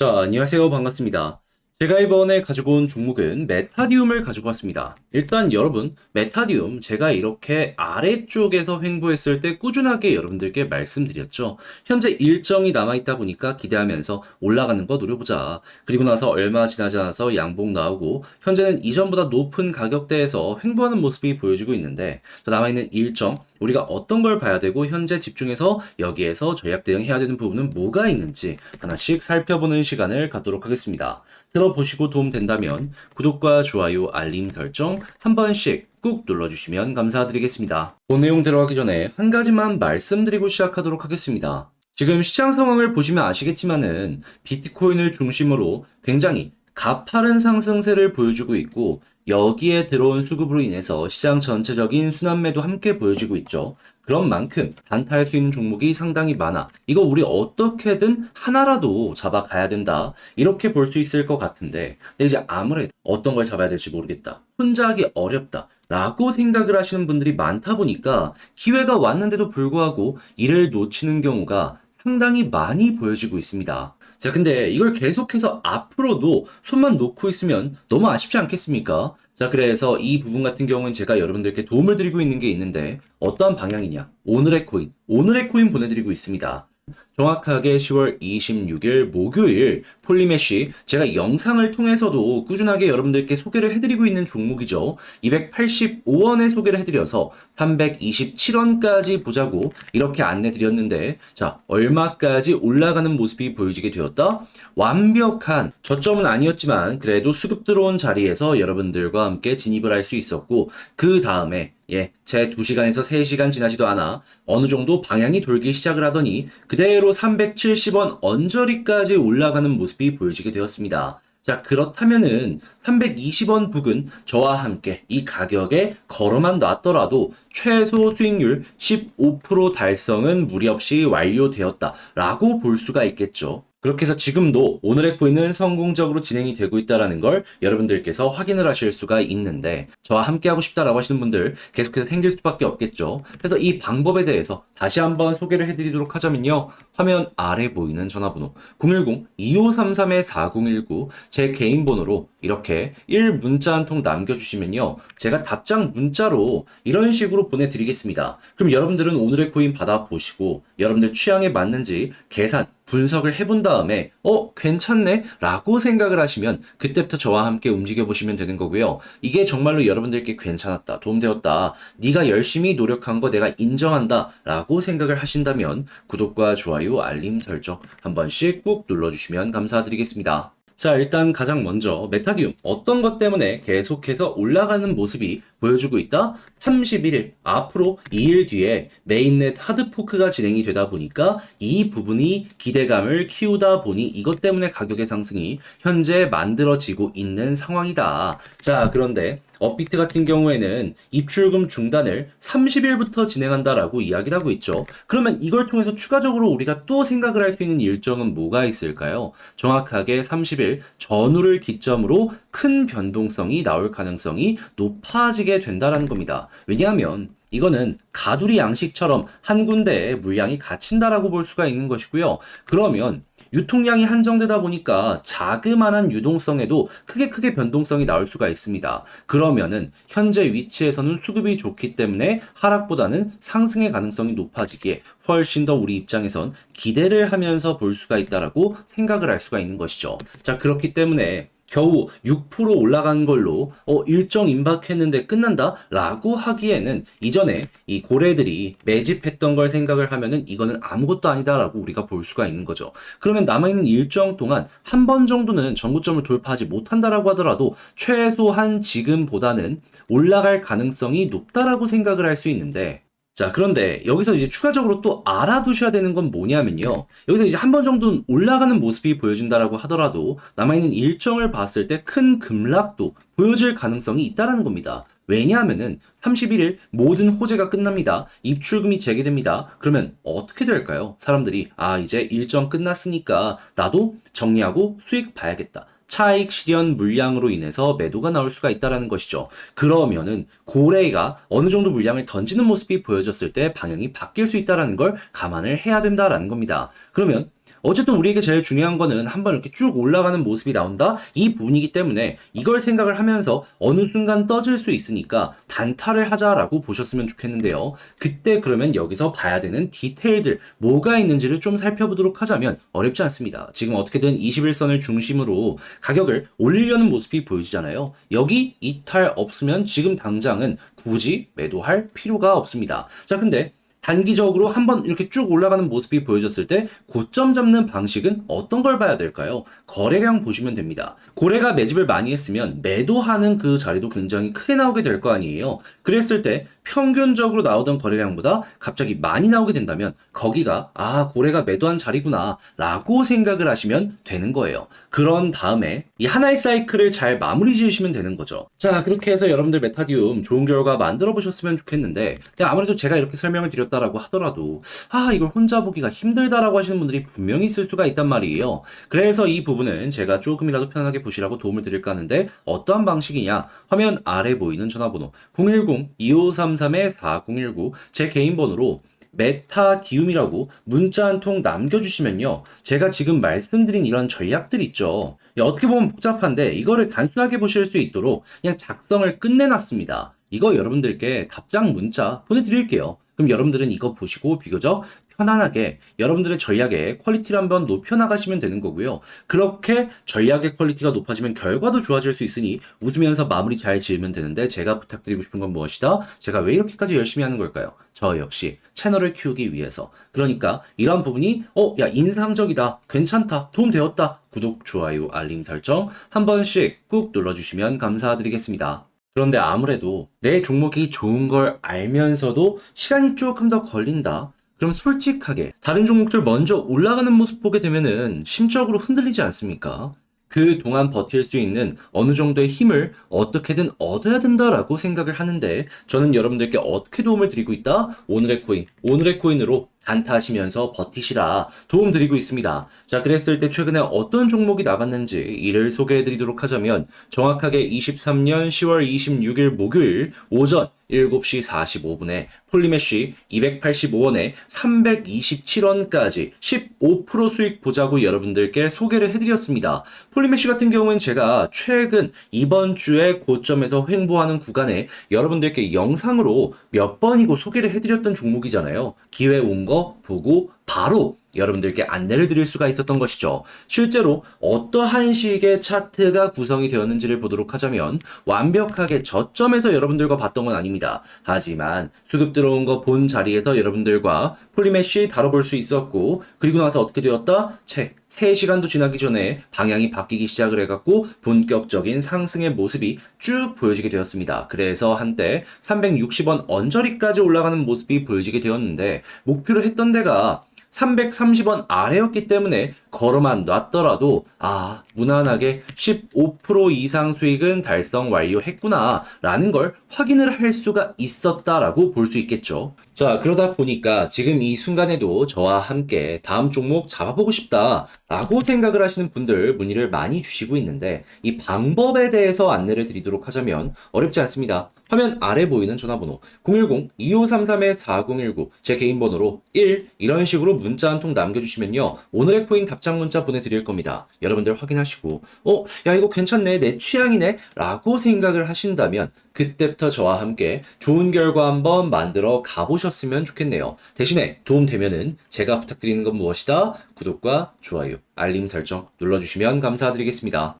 자, 안녕하세요. 반갑습니다. 제가 이번에 가지고 온 종목은 메타디움을 가지고 왔습니다. 일단 여러분, 메타디움 제가 이렇게 아래쪽에서 횡보했을 때 꾸준하게 여러분들께 말씀드렸죠. 현재 일정이 남아있다 보니까 기대하면서 올라가는 거 노려보자. 그리고 나서 얼마 지나지 않아서 양봉 나오고, 현재는 이전보다 높은 가격대에서 횡보하는 모습이 보여지고 있는데, 자, 남아있는 일정, 우리가 어떤 걸 봐야 되고, 현재 집중해서 여기에서 전략 대응해야 되는 부분은 뭐가 있는지 하나씩 살펴보는 시간을 갖도록 하겠습니다. 들어보시고 도움된다면 구독과 좋아요, 알림 설정 한 번씩 꾹 눌러주시면 감사드리겠습니다. 본 내용 들어가기 전에 한 가지만 말씀드리고 시작하도록 하겠습니다. 지금 시장 상황을 보시면 아시겠지만은 비트코인을 중심으로 굉장히 가파른 상승세를 보여주고 있고 여기에 들어온 수급으로 인해서 시장 전체적인 순환매도 함께 보여지고 있죠. 그런 만큼 단타할 수 있는 종목이 상당히 많아. 이거 우리 어떻게든 하나라도 잡아가야 된다. 이렇게 볼 수 있을 것 같은데, 이제 아무래도 어떤 걸 잡아야 될지 모르겠다. 혼자 하기 어렵다. 라고 생각을 하시는 분들이 많다 보니까 기회가 왔는데도 불구하고 이를 놓치는 경우가 상당히 많이 보여지고 있습니다. 자, 근데 이걸 계속해서 앞으로도 손만 놓고 있으면 너무 아쉽지 않겠습니까? 자, 그래서 이 부분 같은 경우는 제가 여러분들께 도움을 드리고 있는 게 있는데 어떠한 방향이냐? 오늘의 코인, 오늘의 코인 보내드리고 있습니다. 정확하게 10월 26일 목요일 폴리메쉬 제가 영상을 통해서도 꾸준하게 여러분들께 소개를 해드리고 있는 종목이죠. 285원에 소개를 해드려서 327원까지 보자고 이렇게 안내 드렸는데 자 얼마까지 올라가는 모습이 보여지게 되었다. 완벽한 저점은 아니었지만 그래도 수급 들어온 자리에서 여러분들과 함께 진입을 할 수 있었고 그 다음에 예, 제 2시간에서 3시간 지나지도 않아 어느 정도 방향이 돌기 시작을 하더니 그대로 370원 언저리까지 올라가는 모습이 보여지게 되었습니다. 자, 그렇다면은 320원 부근 저와 함께 이 가격에 걸어만 놨더라도 최소 수익률 15% 달성은 무리 없이 완료되었다라고 볼 수가 있겠죠. 그렇게 해서 지금도 오늘의 코인은 성공적으로 진행이 되고 있다는 걸 여러분들께서 확인을 하실 수가 있는데 저와 함께 하고 싶다라고 하시는 분들 계속해서 생길 수밖에 없겠죠. 그래서 이 방법에 대해서 다시 한번 소개를 해드리도록 하자면요. 화면 아래 보이는 전화번호 010-2533-4019 제 개인 번호로 이렇게 1 문자 한 통 남겨주시면요. 제가 답장 문자로 이런 식으로 보내드리겠습니다. 그럼 여러분들은 오늘의 코인 받아보시고 여러분들 취향에 맞는지 계산 분석을 해본 다음에 어 괜찮네? 라고 생각을 하시면 그때부터 저와 함께 움직여 보시면 되는 거고요. 이게 정말로 여러분들께 괜찮았다 도움되었다 네가 열심히 노력한 거 내가 인정한다 라고 생각을 하신다면 구독과 좋아요 알림 설정 한 번씩 꾹 눌러주시면 감사드리겠습니다 자, 일단 가장 먼저 메타디움 어떤 것 때문에 계속해서 올라가는 모습이 보여주고 있다? 31일 앞으로 2일 뒤에 메인넷 하드포크가 진행이 되다 보니까 이 부분이 기대감을 키우다 보니 이것 때문에 가격의 상승이 현재 만들어지고 있는 상황이다. 자, 그런데 업비트 같은 경우에는 입출금 중단을 30일부터 진행한다라고 이야기를 하고 있죠. 그러면 이걸 통해서 추가적으로 우리가 또 생각을 할 수 있는 일정은 뭐가 있을까요? 정확하게 30일 전후를 기점으로 큰 변동성이 나올 가능성이 높아지게 된다라는 겁니다. 왜냐하면 이거는 가두리 양식처럼 한 군데에 물량이 갇힌다라고 볼 수가 있는 것이고요. 그러면 유통량이 한정되다 보니까 자그마한 유동성에도 크게 크게 변동성이 나올 수가 있습니다. 그러면은 현재 위치에서는 수급이 좋기 때문에 하락보다는 상승의 가능성이 높아지기에 훨씬 더 우리 입장에선 기대를 하면서 볼 수가 있다라고 생각을 할 수가 있는 것이죠. 자, 그렇기 때문에 겨우 6% 올라간 걸로 어, 일정 임박했는데 끝난다 라고 하기에는 이전에 이 고래들이 매집했던 걸 생각을 하면은 이거는 아무것도 아니다 라고 우리가 볼 수가 있는 거죠. 그러면 남아있는 일정 동안 한 번 정도는 전고점을 돌파하지 못한다라고 하더라도 최소한 지금보다는 올라갈 가능성이 높다라고 생각을 할 수 있는데 자, 그런데 여기서 이제 추가적으로 또 알아두셔야 되는 건 뭐냐면요. 여기서 이제 한 번 정도는 올라가는 모습이 보여진다라고 하더라도 남아있는 일정을 봤을 때 큰 급락도 보여질 가능성이 있다라는 겁니다. 왜냐하면은 31일 모든 호재가 끝납니다. 입출금이 재개됩니다. 그러면 어떻게 될까요? 사람들이 아 이제 일정 끝났으니까 나도 정리하고 수익 봐야겠다. 차익 실현 물량으로 인해서 매도가 나올 수가 있다라는 것이죠. 그러면은 고래가 어느 정도 물량을 던지는 모습이 보여졌을 때 방향이 바뀔 수 있다라는 걸 감안을 해야 된다라는 겁니다. 그러면 어쨌든 우리에게 제일 중요한 거는 한번 이렇게 쭉 올라가는 모습이 나온다? 이 부분이기 때문에 이걸 생각을 하면서 어느 순간 떠질 수 있으니까 단타를 하자라고 보셨으면 좋겠는데요. 그때 그러면 여기서 봐야 되는 디테일들, 뭐가 있는지를 좀 살펴보도록 하자면 어렵지 않습니다. 지금 어떻게든 21선을 중심으로 가격을 올리려는 모습이 보여지잖아요. 여기 이탈 없으면 지금 당장은 굳이 매도할 필요가 없습니다. 자, 근데 단기적으로 한번 이렇게 쭉 올라가는 모습이 보여졌을 때 고점 잡는 방식은 어떤 걸 봐야 될까요? 거래량 보시면 됩니다. 고래가 매집을 많이 했으면 매도하는 그 자리도 굉장히 크게 나오게 될 거 아니에요. 그랬을 때 평균적으로 나오던 거래량보다 갑자기 많이 나오게 된다면 거기가 아 고래가 매도한 자리구나 라고 생각을 하시면 되는 거예요. 그런 다음에 이 하나의 사이클을 잘 마무리 지으시면 되는 거죠. 자 그렇게 해서 여러분들 메타디움 좋은 결과 만들어 보셨으면 좋겠는데 근데 아무래도 제가 이렇게 설명을 드렸 다라고 하더라도 아 이걸 혼자 보기가 힘들다라고 하시는 분들이 분명히 있을 수가 있단 말이에요. 그래서 이 부분은 제가 조금이라도 편하게 보시라고 도움을 드릴까 하는데 어떠한 방식이냐 화면 아래 보이는 전화번호 010-2533-4019 제 개인 번호로 메타디움이라고 문자 한 통 남겨주시면요. 제가 지금 말씀드린 이런 전략들 있죠. 야, 어떻게 보면 복잡한데 이거를 단순하게 보실 수 있도록 그냥 작성을 끝내놨습니다. 이거 여러분들께 답장 문자 보내드릴게요. 그럼 여러분들은 이거 보시고 비교적 편안하게 여러분들의 전략의 퀄리티를 한번 높여나가시면 되는 거고요. 그렇게 전략의 퀄리티가 높아지면 결과도 좋아질 수 있으니 웃으면서 마무리 잘 지으면 되는데 제가 부탁드리고 싶은 건 무엇이다? 제가 왜 이렇게까지 열심히 하는 걸까요? 저 역시 채널을 키우기 위해서. 그러니까 이런 부분이 어, 야 인상적이다, 괜찮다, 도움 되었다. 구독, 좋아요, 알림 설정 한 번씩 꾹 눌러주시면 감사드리겠습니다. 그런데 아무래도 내 종목이 좋은 걸 알면서도 시간이 조금 더 걸린다. 그럼 솔직하게 다른 종목들 먼저 올라가는 모습 보게 되면은 심적으로 흔들리지 않습니까? 그 동안 버틸 수 있는 어느 정도의 힘을 어떻게든 얻어야 된다라고 생각을 하는데 저는 여러분들께 어떻게 도움을 드리고 있다? 오늘의 코인, 오늘의 코인으로 단타하시면서 버티시라 도움 드리고 있습니다. 자, 그랬을 때 최근에 어떤 종목이 나갔는지 이를 소개해 드리도록 하자면 정확하게 23년 10월 26일 목요일 오전 7시 45분에 폴리메쉬 285원에 327원까지 15% 수익 보자고 여러분들께 소개를 해드렸습니다. 폴리메쉬 같은 경우는 제가 최근 이번 주에 고점에서 횡보하는 구간에 여러분들께 영상으로 몇 번이고 소개를 해드렸던 종목이잖아요. 기회 온거 보고 바로 여러분들께 안내를 드릴 수가 있었던 것이죠. 실제로 어떠한 식의 차트가 구성이 되었는지를 보도록 하자면 완벽하게 저점에서 여러분들과 봤던 건 아닙니다. 하지만 수급 들어온 거 본 자리에서 여러분들과 폴리메쉬 다뤄볼 수 있었고 그리고 나서 어떻게 되었다? 채 3시간도 지나기 전에 방향이 바뀌기 시작을 해갖고 본격적인 상승의 모습이 쭉 보여지게 되었습니다. 그래서 한때 360원 언저리까지 올라가는 모습이 보여지게 되었는데 목표를 했던 데가 330원 아래였기 때문에 걸어만 놨더라도 아 무난하게 15% 이상 수익은 달성 완료했구나 라는 걸 확인을 할 수가 있었다라고 볼 수 있겠죠. 자 그러다 보니까 지금 이 순간에도 저와 함께 다음 종목 잡아보고 싶다 라고 생각을 하시는 분들 문의를 많이 주시고 있는데 이 방법에 대해서 안내를 드리도록 하자면 어렵지 않습니다. 화면 아래 보이는 전화번호 010-2533-4019 제 개인 번호로 1 이런 식으로 문자 한 통 남겨주시면요 오늘의 코인 답장 문자 보내드릴 겁니다 여러분들 확인하시고 어? 야 이거 괜찮네 내 취향이네 라고 생각을 하신다면 그때부터 저와 함께 좋은 결과 한번 만들어 가보셨으면 좋겠네요 대신에 도움되면은 제가 부탁드리는 건 무엇이다? 구독과 좋아요 알림 설정 눌러주시면 감사드리겠습니다